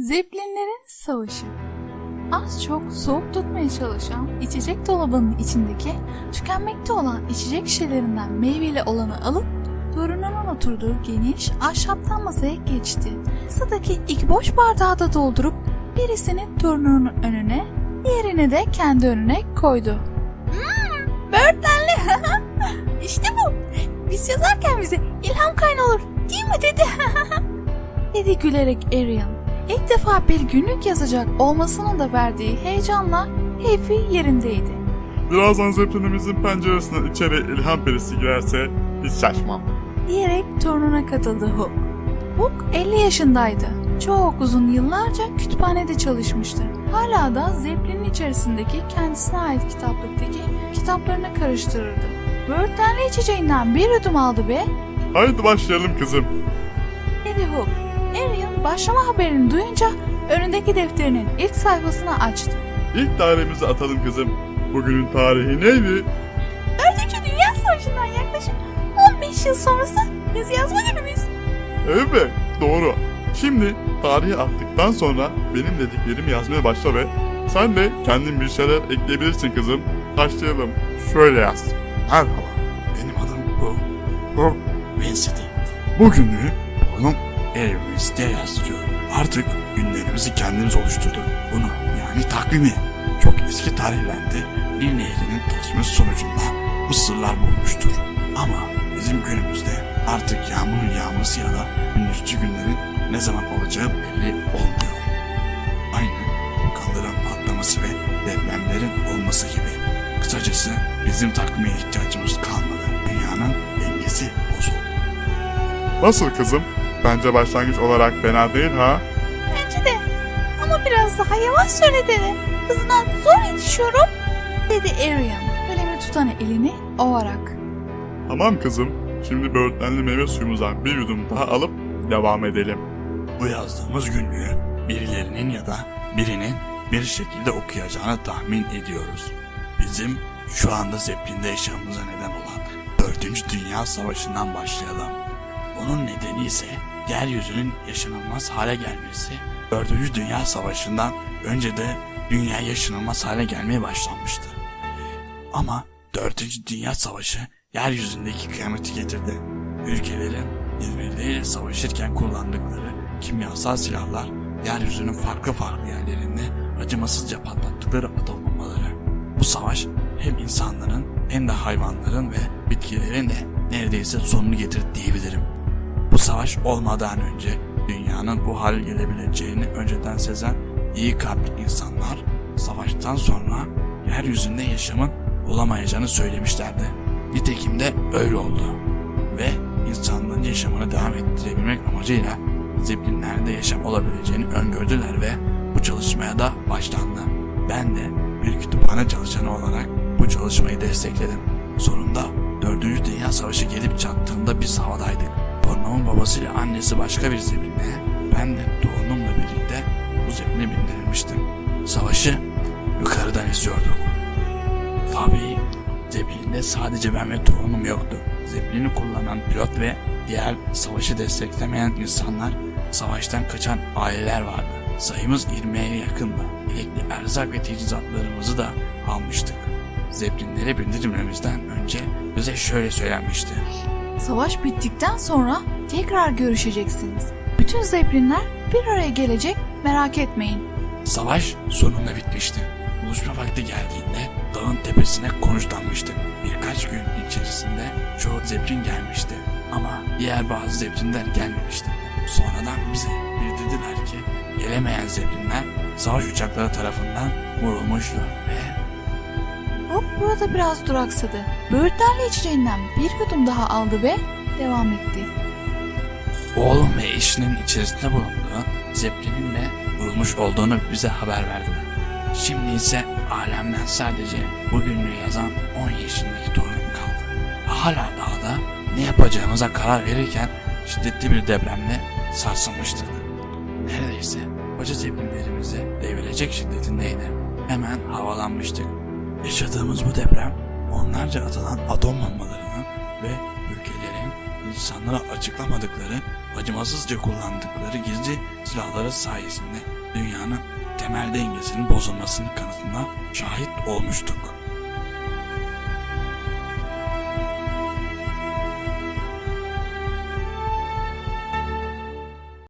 Zeppelinlerin Savaşı Az çok soğuk tutmaya çalışan içecek dolabının içindeki tükenmekte olan içecek şişelerinden meyveli olanı alıp torununun oturduğu geniş ahşaptan masaya geçti. Masadaki iki boş bardağı da doldurup birisini torununun önüne, diğerini de kendi önüne koydu. Hmm, böğürtlenli. işte bu. Biz yazarken bize ilham kaynağı olur değil mi dedi. dedi gülerek Arian. İlk defa bir günlük yazacak olmasının da verdiği heyecanla keyfi yerindeydi. Birazdan zeplinimizin penceresinden içeri ilham perisi girerse hiç şaşmam. Diyerek torununa katıldı Hook. Hook 50 yaşındaydı. Çok uzun yıllarca kütüphanede çalışmıştı. Hala da Zeppelin'in içerisindeki kendisine ait kitaplıktaki kitaplarını karıştırırdı. Böğürtlenli içeceğinden bir yudum aldı ve Haydi başlayalım kızım. dedi Hook. Arian başlama haberini duyunca önündeki defterinin ilk sayfasını açtı. İlk dairemizi atalım kızım. Bugünün tarihi neydi? Dördüncü Dünya Savaşı'ndan yaklaşık 15 yıl sonrası biz yazma günümüz. Evet, doğru. Şimdi tarihi attıktan sonra benim dediklerimi yazmaya başla ve sen de kendin bir şeyler ekleyebilirsin kızım. Başlayalım. Şöyle yaz. Merhaba, benim adım bu. Bu Wednesday. Bugünü onun evimizde yazdırıyorum. Artık günlerimizi kendimiz oluşturduk. Bunu yani takvimi çok eski tarihlerde bir nehrinin taşması sonucunda Mısırlar bulmuştur. Ama bizim günümüzde artık yağmurun yağması ya da gündüzcü günlerin ne zaman olacağı belli olmuyor. Aynı kaldıran patlaması ve depremlerin olması gibi. Kısacası bizim takvime ihtiyacımız kalmadı. Dünyanın dengesi bozuldu. Nasıl kızım? Bence başlangıç olarak fena değil ha? Bence de. Ama biraz daha yavaş söyle dedi. Hızına zor yetişiyorum. Dedi Arian. Kalemi tutan elini ovarak. Tamam kızım. Şimdi böğürtlenli meyve suyumuzdan bir yudum daha alıp devam edelim. Bu yazdığımız günlüğü birilerinin ya da birinin bir şekilde okuyacağını tahmin ediyoruz. Bizim şu anda Zeppelin'de yaşamamıza neden olan 4. Dünya Savaşı'ndan başlayalım. Bunun nedeni ise yeryüzünün yaşanılmaz hale gelmesi. 4. Dünya Savaşı'ndan önce de dünya yaşanılmaz hale gelmeye başlanmıştı. Ama 4. Dünya Savaşı yeryüzündeki kıyameti getirdi. Ülkelerin birbirleriyle savaşırken kullandıkları kimyasal silahlar yeryüzünün farklı farklı yerlerinde acımasızca patlattıkları atom bombaları. Bu savaş hem insanların hem de hayvanların ve bitkilerin de neredeyse sonunu getirdi diyebilirim. Savaş olmadan önce dünyanın bu hale gelebileceğini önceden sezen iyi kalpli insanlar savaştan sonra yeryüzünde yaşamın olamayacağını söylemişlerdi. Nitekim de öyle oldu. Ve insanlığın yaşamını devam ettirebilmek amacıyla zeplinlerde yaşam olabileceğini öngördüler ve bu çalışmaya da başlandı. Ben de bir kütüphane çalışanı olarak bu çalışmayı destekledim. Sonunda 4. Dünya Savaşı gelip çattığında biz havadaydık. Babasıyla annesi başka bir zepline, ben de torunumla birlikte bu zepline bindirilmiştim. Savaşı yukarıdan izliyorduk. Tabii Zeppelin'de sadece ben ve torunum yoktu. Zeppelin'i kullanan pilot ve diğer savaşı desteklemeyen insanlar, savaştan kaçan aileler vardı. Sayımız 20'ye yakındı. Gerekli erzak ve teçhizatlarımızı da almıştık. Zeppelinlere bindirilmemizden önce bize şöyle söylenmişti. Savaş bittikten sonra tekrar görüşeceksiniz. Bütün Zeppelinler bir araya gelecek merak etmeyin. Savaş sonunda bitmişti. Buluşma vakti geldiğinde dağın tepesine konuşlanmıştık. Birkaç gün içerisinde çoğu zeplin gelmişti. Ama diğer bazı zeplinler gelmemişti. Sonradan bize bildirdiler ki gelemeyen zeplinler savaş uçakları tarafından vurulmuştu ve Hook burada biraz duraksadı. Böğürtlenli içeceğinden bir yudum daha aldı ve devam etti. Oğlum ve eşinin içerisinde bulunduğu zeplinin de vurulmuş olduğunu bize haber verdiler. Şimdi ise alemden sadece bugünlüğü yazan 10 yaşındaki torunum kaldı. Hala dağda ne yapacağımıza karar verirken şiddetli bir depremle sarsılmıştık. Neredeyse koca zeplinlerimizi devirecek şiddetindeydi. Hemen havalanmıştık. Yaşadığımız bu deprem onlarca atılan atom bombalarının ve insanlara açıklamadıkları, acımasızca kullandıkları gizli silahları sayesinde dünyanın temel dengesinin bozulmasının kanıtına şahit olmuştuk.